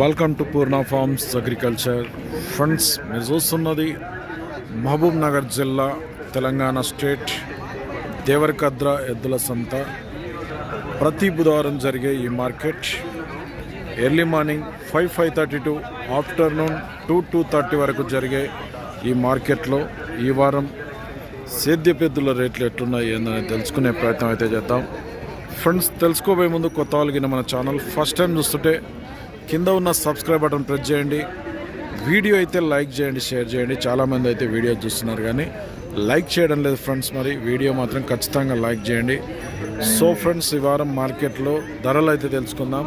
Welcome to Purna farms agriculture friends మీరు చూస్తున్నది మహబూబ్ నగర్ జిల్లా తెలంగాణ స్టేట్ దేవరకద్ర ఎద్దుల సంత. ప్రతి బుధవారం జరిగే ఈ market early morning five five thirty to afternoon two two thirty వరకు జరిగే ఈ మార్కెట్లో ఈ వారం సేద్య పెద్దుల రేట్లు ఎట్లున్నాయి ఏందని తెలుసుకునే ప్రయత్నం అయితే చేద్దాం. ఫ్రెండ్స్ తెలుసుకోబోయే ముందు కొత్త వాళ్ళకి మన ఛానల్. ఫస్ట్ టైం చూస్తుంటే కింద ఉన్న సబ్స్క్రైబ్ బటన్ ప్రెస్ చేయండి. వీడియో అయితే లైక్ చేయండి షేర్ చేయండి. చాలామంది అయితే వీడియో చూస్తున్నారు కానీ లైక్ చేయడం లేదు ఫ్రెండ్స్ మరి. వీడియో మాత్రం ఖచ్చితంగా లైక్ చేయండి. సో ఫ్రెండ్స్ ఈ వారం మార్కెట్లో ధరలు అయితే తెలుసుకుందాం.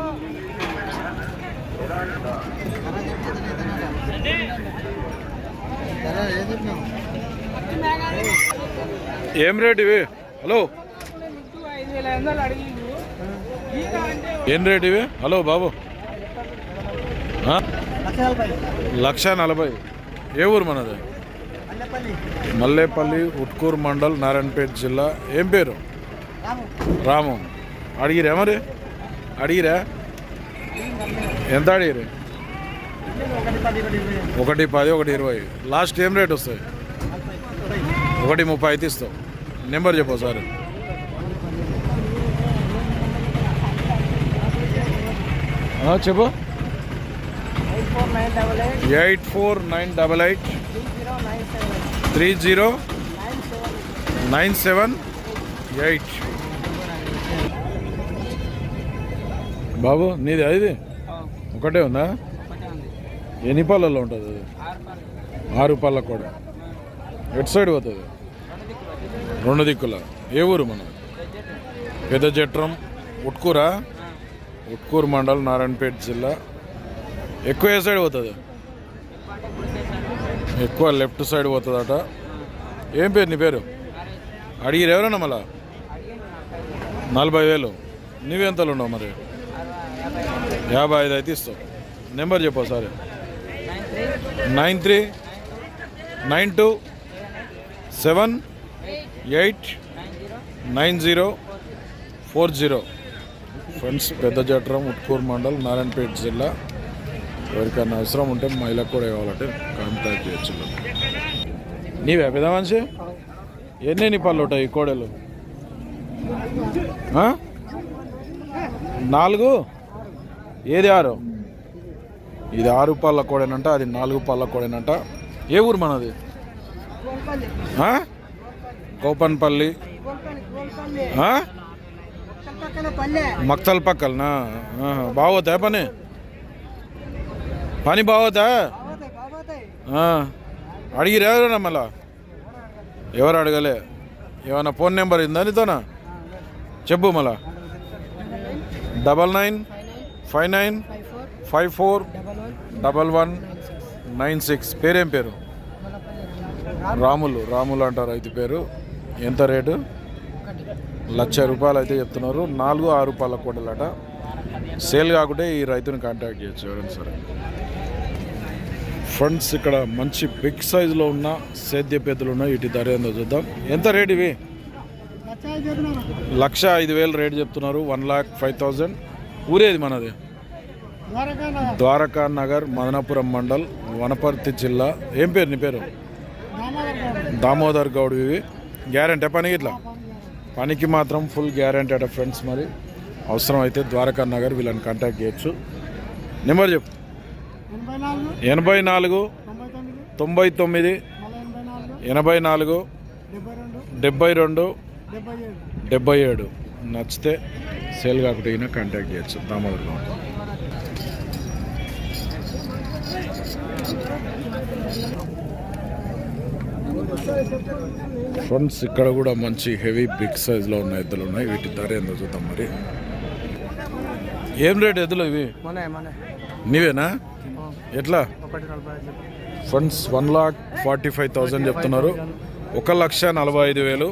ఏం రేట్ ఇవి? హలో. ఏం రేట్ ఇవి? హలో బాబు? లక్ష నలభై. ఏ ఊరు మనది? మల్లేపల్లి ఉట్కూరు మండల్ నారాయణపేట జిల్లా. ఏం పేరు? రాము. అడిగిరా మరి? అడిగిరా? ఎంత అడిగిరు? ఒకటి పది ఒకటి ఇరవై. లాస్ట్ ఏం రేట్ వస్తాయి? ఒకటి ముప్పై అయితే ఇస్తావు నెంబర్ చెప్పు సార్ చెప్పు. Eight four nine double eight three zero nine seven eight బాబు నీది అది ఒకటే ఉందా? ఎన్ని పళ్ళల్లో ఉంటుంది అది? ఆరు పళ్ళ కూడా. ఎటు సైడ్ పోతుంది? రెండు దిక్కుల. ఏ ఊరు మనం పెద్ద జట్రం ఉట్కూరా? ఉట్కూరు మండల్ నారాయణపేట జిల్లా. ఎక్కువ ఏ సైడ్ పోతుంది? ఎక్కువ లెఫ్ట్ సైడ్ పోతుందట. ఏం పేరు నీ పేరు? అడిగిరు ఎవరన్నా మళ్ళా? నలభై వేలు నువ్వెంతలు ఉన్నావు మరి? యాభై ఐదు అయితే ఇస్తావు నెంబర్ చెప్పు సరే nine three nine two seven eight nine zero four zero. Friends Pedda Jatram Utkur mandal Narayanpet జిల్లా. ఎవరికైనా అవసరం ఉంటే మహిళకు కూడా కావాలంటే కాంటాక్ట్ చేయొచ్చు. నీవే పెద్ద మనిషి? ఎన్ని పళ్ళు ఉంటాయి కోడలు? నాలుగు? ఏది ఆరు? ఇది ఆరు పళ్ళ కోడేనంట అది నాలుగు పళ్ళ కోడేనంట. ఏ ఊరు మనది? కోపన్పల్లి? మక్తల్ పక్కలనా? ఆహా. బాగోతా పని? పని బాగోతా. అడిగిరా ఎవరన్నా మళ్ళా? ఎవరు అడగలే? ఏమన్నా ఫోన్ నెంబర్ ఉందా నీతోనా? చెప్పు మళ్ళా. Double nine five nine five four double one nine six. పేరేం పేరు? రాములు. రాములు అంటారు అయితే పేరు. ఎంత రేటు? లక్ష రూపాయలు అయితే చెప్తున్నారు. నాలుగు ఆరు రూపాయల కోటలట. సేల్ కాకుంటే ఈ రైతుని కాంటాక్ట్ చేయొచ్చు ఎవరైనా సరే. ఫ్రెండ్స్ ఇక్కడ మంచి బిగ్ సైజులో ఉన్న సేద్య పెద్దలు ఉన్నాయి. వీటి ధర ఏందో చూద్దాం. ఎంత రేట్ ఇవి? లక్ష ఐదు వేలు రేట్ చెప్తున్నారు. వన్ ల్యాక్ ఫైవ్ థౌజండ్ ఊరేది మనది? ద్వారకా నగర్ మదనాపురం మండల్ వనపర్తి జిల్లా. ఏం పేరు నీ పేరు? దామోదర్ గౌడ్. ఇవి. గ్యారంటీ పనికి ఇట్లా? పనికి మాత్రం ఫుల్ గ్యారంటీ అట ఫ్రెండ్స్ మరి. అవసరం అయితే ద్వారకా నగర్ వీళ్ళని కాంటాక్ట్ చేయొచ్చు. నెంబర్ చెప్పు. ఎనభై నాలుగు తొంభై తొమ్మిది ఎనభై నాలుగు డెబ్బై రెండు డెబ్బై ఏడు. నచ్చితే సేల్ కాకపోతే కాంటాక్ట్ చేయొచ్చు. దామోదర్ ఫ్రెండ్స్ ఇక్కడ కూడా మంచి హెవీ బిగ్ సైజ్లో ఉన్న ఎద్దులు ఉన్నాయి. వీటి ధర ఏందో చూద్దాం మరి? ఏం రేట్ ఎద్దులు ఇవి? నీవేనా? ఎట్లా? Friends one lakh forty five thousand చెప్తున్నారు. ఒక లక్ష నలభై ఐదు వేలు.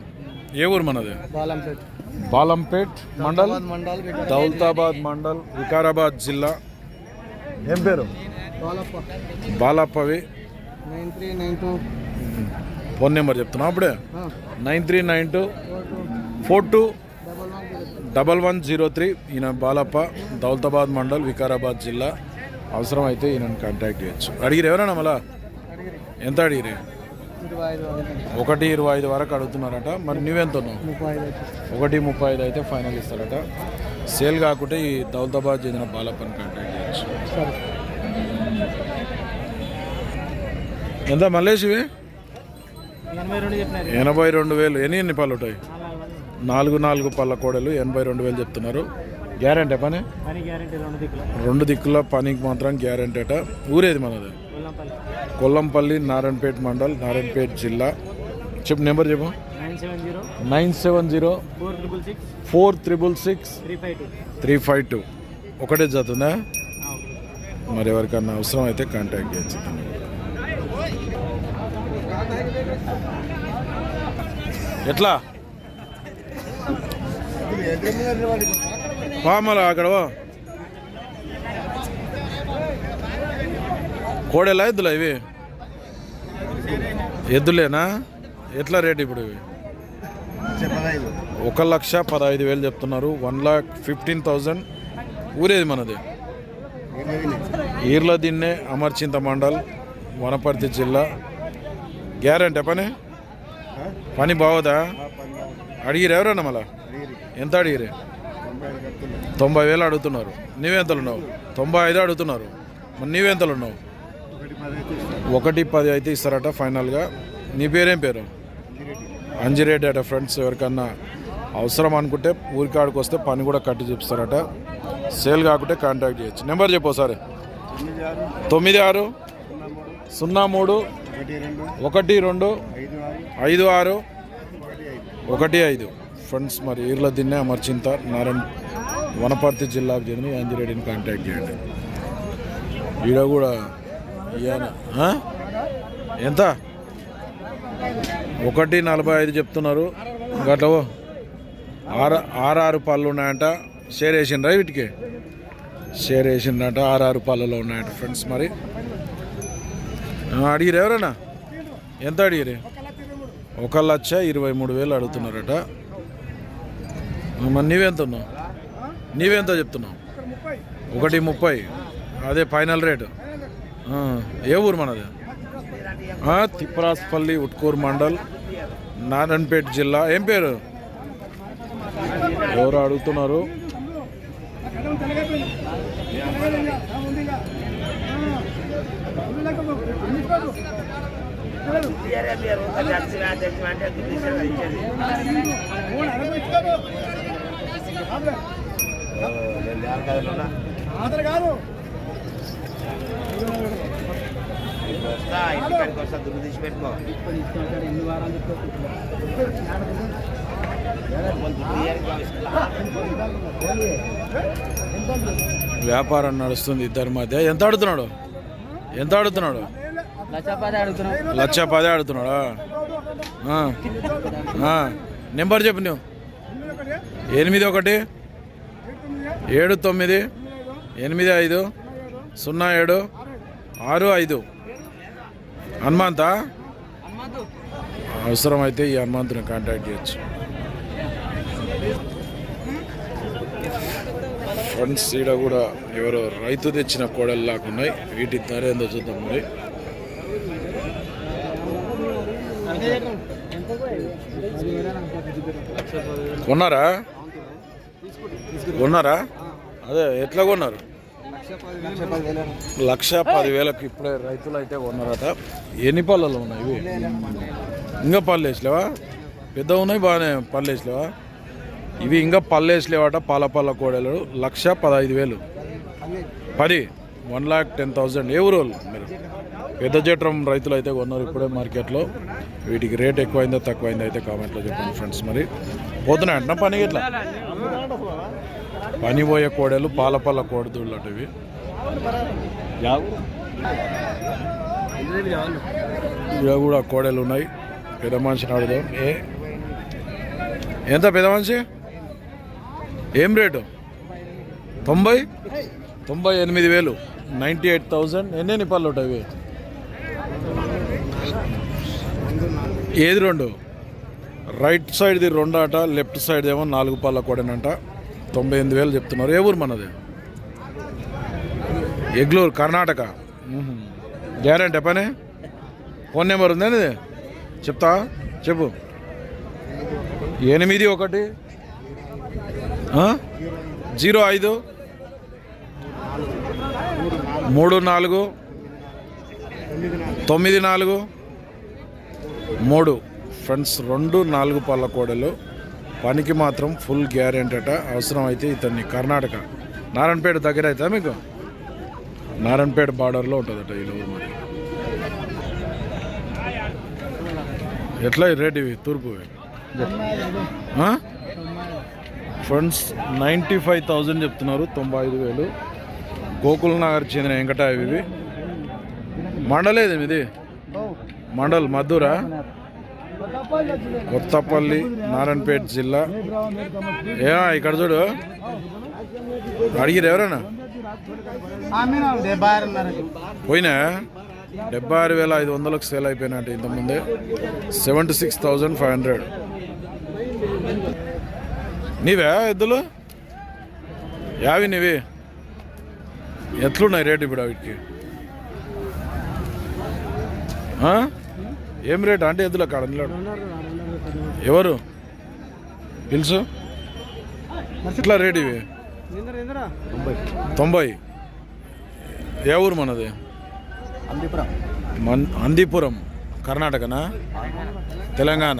ఏ ఊరు మనది? బాలంపేట్. బాలంపేట్ మండల్? మండల్ దౌలతాబాద్ మండల్ వికారాబాద్ జిల్లా. ఏం పేరు? Balappa. బాలాపవి nine three nine two. Phone number చెప్తున్నా అప్పుడే. Nine three nine two. Four two. Double one zero three ఈయన బాలప్ప దౌలతాబాద్ మండల్ వికారాబాద్ జిల్లా. అవసరం అయితే ఈయనను కాంటాక్ట్ చేయొచ్చు. అడిగిరు ఎవరన్నా మళ్ళా? ఎంత అడిగిరి? ఒకటి ఇరవై ఐదు వరకు అడుగుతున్నారట. మరి నువ్వెంత ఉన్నావు? ఒకటి ముప్పై ఐదు అయితే ఫైనల్ ఇస్తారట. సేల్ కాకుంటే ఈ దౌలతాబాద్ చెందిన బాలప్పని కాంటాక్ట్ చేయొచ్చు. ఎంత మల్లేష్ ఇవి ఎనభై రెండు వేలు. ఎన్ని ఎన్ని పళ్ళు ఉంటాయి? నాలుగు నాలుగు పళ్ళ కోడలు ఎనభై రెండు వేలు చెప్తున్నారు. గ్యారంటీ పని? రెండు దిక్కులు. పనికి మాత్రం గ్యారంటీ అట. ఊరేది మనది? కొల్లంపల్లి. నారాయణపేట మండల్ నారాయణపేట జిల్లా. చెప్పు నెంబర్ చెప్పు. Nine seven zero. Four triple six. Three five two. ఒకటే జతుందా మరి ఎవరికన్నా అవసరం అయితే కాంటాక్ట్ చేయొచ్చు. ఎట్లా? పామల అక్కడ కోడేలా కోడెలా ఎద్దులా ఇవి? ఎద్దులేనా? ఎట్లా రేట్ ఇప్పుడు ఇవి? ఒక లక్ష పదహైదు వేలు చెప్తున్నారు. One lakh fifteen thousand. ఊరేది మనది? ఈర్ల దిన్నే అమర్చింత మండల్ వనపర్తి జిల్లా. గ్యారంటీ పని? పని బాగోదా? అడిగిరు ఎవరన్నా మళ్ళా? ఎంత అడిగిరే తొంభై వేలు అడుగుతున్నారు. నీవెంతలు ఉన్నావు తొంభై ఐదు అడుగుతున్నారు. మరి నీవెంతలు ఉన్నావు ఒకటి పది అయితే ఇస్తారట ఫైనల్గా. నీ పేరేం పేరు? అంజిరెడ్డి అట ఫ్రెండ్స్ ఎవరికన్నా అవసరం అనుకుంటే ఊరికాడికి వస్తే పని కూడా కట్టి చూపిస్తారట. సేల్ కాకుంటే కాంటాక్ట్ చేయొచ్చు. నెంబర్ చెప్పు ఒకసారి. తొమ్మిది ఆరు సున్నా మూడు ఒకటి రెండు ఐదు ఆరు ఒకటి ఐదు. ఫ్రెండ్స్ మరి ఈర్ల దిన్నే అమర్చింత నారాయణ వనపర్తి జిల్లాకు చెందిన అంజిరెడ్డిని కాంటాక్ట్ చేయండి. ఈడ కూడా ఈయన ఎంత? ఒకటి నలభై ఐదు చెప్తున్నారు. గట్ల ఆరు ఆరారు పళ్ళు ఉన్నాయంట. షేర్ వేసిండ్రా వీటికి? షేర్ వేసిండ్రంట ఆరారు పళ్ళలో ఉన్నాయంట. ఫ్రెండ్స్ మరి. అడిగిరు ఎవరన్నా? ఎంత అడిగిరు ఒక లక్ష ఇరవై మూడు వేలు అడుగుతున్నారట. మరి నీవెంత ఉన్నావు నీవెంత చెప్తున్నావు? ఒకటి ముప్పై. అదే ఫైనల్ రేటు. ఏ ఊరు మనది? తిప్పరాసుపల్లి ఉట్కూరు మండల్ నారాయణపేట జిల్లా. ఏం పేరు? ఎవరు అడుగుతున్నారు? ఎన్ని వారాలు వ్యాపారం నడుస్తుంది ఇద్దరి మధ్య. ఎంత అడుగుతున్నాడు ఎంత అడుగుతున్నాడు లక్ష పది అడుగుతున్నాడా. నెంబర్ చెప్పు నువ్వు ఎనిమిది ఒకటి ఏడు తొమ్మిది ఎనిమిది ఐదు సున్నా ఏడు ఆరు ఐదు. హనుమంతా? అవసరమైతే ఈ హనుమంతుని కాంటాక్ట్ చేయొచ్చు. ఫ్రెండ్స్ ఈడ కూడా ఎవరో రైతు తెచ్చిన కోడలు లాక్కున్నాయి వీటి ధర ఏందో చూద్దాం మరి. కొన్నారా? కొన్నారా? అదే ఎట్లా కొన్నారు? లక్ష పది పదివేలకు ఇప్పుడే రైతులు అయితే కొన్నారట. ఎన్ని పళ్ళలు ఉన్నాయి ఇవి? ఇంకా పళ్ళు వేసలేవా? పెద్ద ఉన్నాయి బాగానే పళ్ళు వేసలేవా? ఇవి ఇంకా పళ్ళు వేసలేవాట పాల పళ్ళ కోడలు. లక్ష పదహైదు వేలు. పది వన్ ల్యాక్ టెన్ థౌజండ్. ఏ ఊరు మీరు? పెద్ద చట్రం రైతులు అయితే కొన్నారు ఇప్పుడే మార్కెట్లో. వీటికి రేట్ ఎక్కువైందో తక్కువైందో అయితే కామెంట్లో చెప్పండి ఫ్రెండ్స్. మరి పోతున్నాయి అంటున్నా పని ఇట్లా పని పోయే కోడలు పాల పళ్ళ కోడదుళ్ళు అటువి ఇలా కూడా కోడలు ఉన్నాయి. పెద్ద మనిషిని అడుగుదాం. ఏ? ఎంత పెద్ద మనిషి? ఏం రేటు? తొంభై? తొంభై ఎనిమిది వేలు. Ninety eight thousand. ఎన్ని పళ్ళు ఉంటాయి ఏది రెండు? రైట్ సైడ్ది రెండు అట లెఫ్ట్ సైడ్ ఏమో నాలుగు పళ్ళ కూడానంట. తొంభై ఎనిమిది వేలు చెప్తున్నారు. ఏ ఊరు మనది? ఎగ్లూరు కర్ణాటక. గ్యారంటీ పని? ఫోన్ నెంబర్ ఉందండి ఇది చెప్తా చెప్పు. ఎనిమిది ఒకటి. జీరో ఐదు. మూడు నాలుగు. తొమ్మిది నాలుగు. మూడు. ఫ్రెండ్స్ రెండు నాలుగు పళ్ళ కోడలు. పనికి మాత్రం ఫుల్ గ్యారెంటీ అట. అవసరం అయితే ఇతన్ని కర్ణాటక. నారాయణపేట దగ్గర అవుతా మీకు? నారాయణపేట బార్డర్లో ఉంటుందట ఈ ఊరు మరి. ఎట్లా రేటు రేట్ ఇవి? తూర్పు ఫ్రెండ్స్ నైంటీ ఫైవ్ థౌజండ్ చెప్తున్నారు. తొంభై ఐదు వేలు. గోకుల్ నగర్ చెందిన వెంకటావి ఇవి. మండలేదు ఇది మండల్ మధుర కొత్తపల్లి నారాయణపేట జిల్లా. ఏ ఇక్కడ చూడు. అడిగిరు ఎవరైనా పోయినా? డెబ్బై ఆరు వేల ఐదు వందలకు సేల్ అయిపోయినట్టు ఇంతకుముందే. Seventy six thousand five hundred. నీవే ఎద్దులు? యావి నీవి? ఎట్లున్నాయి రేటు ఇప్పుడు వీటికి ఆ? ఏం రేటు? అంటే ఎద్దుల కాడ ఎవరు? పిలుసు? ఎట్లా రేట్ ఇవి? తొంభై. ఏ ఊరు మనది? మన్ అందిపురం. కర్ణాటకనా? తెలంగాణ.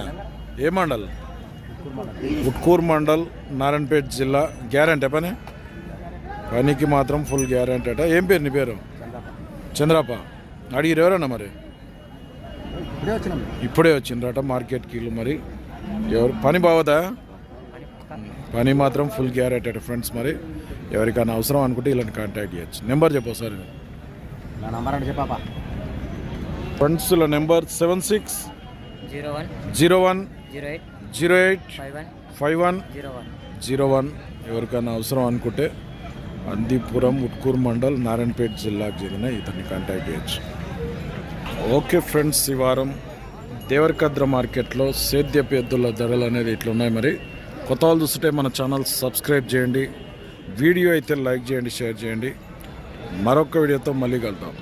ఏ మండల్? ఉట్కూర్ మండల్ నారాయణపేట జిల్లా. గ్యారంటీ పని? పనికి మాత్రం ఫుల్ గ్యారంటీ అట. ఏం పేరు నీ పేరు? చంద్రప్ప. అడిగిరు ఎవరన్నా మరి? ఇప్పుడే వచ్చినాం. ఇప్పుడే వచ్చిండ్రట మార్కెట్కి వీళ్ళు మరి. ఎవరు పని బావదా? పని మాత్రం ఫుల్ గ్యారెంటీ అట ఫ్రెండ్స్ మరి. ఎవరికైనా అవసరం అనుకుంటే వీళ్ళని కాంటాక్ట్ చేయొచ్చు. నెంబర్ చెప్పు ఒకసారి. నా number seven six zero one zero one zero eight five one five one zero one zero one. ఎవరికైనా అవసరం అనుకుంటే అందిపురం ఉట్కూరు మండల్ నారాయణపేట జిల్లాకు చెందిన ఇతన్ని కాంటాక్ట్ చేయొచ్చు. ఓకే ఫ్రెండ్స్ ఈ వారం దేవరకద్ర మార్కెట్లో సేద్యపు ఎద్దుల ధరలు అనేది ఇట్లున్నాయి మరి. కొత్త వాళ్ళు చూస్తుంటే మన ఛానల్ సబ్స్క్రైబ్ చేయండి. వీడియో అయితే లైక్ చేయండి షేర్ చేయండి. మరొక వీడియోతో మళ్ళీ కలుద్దాం.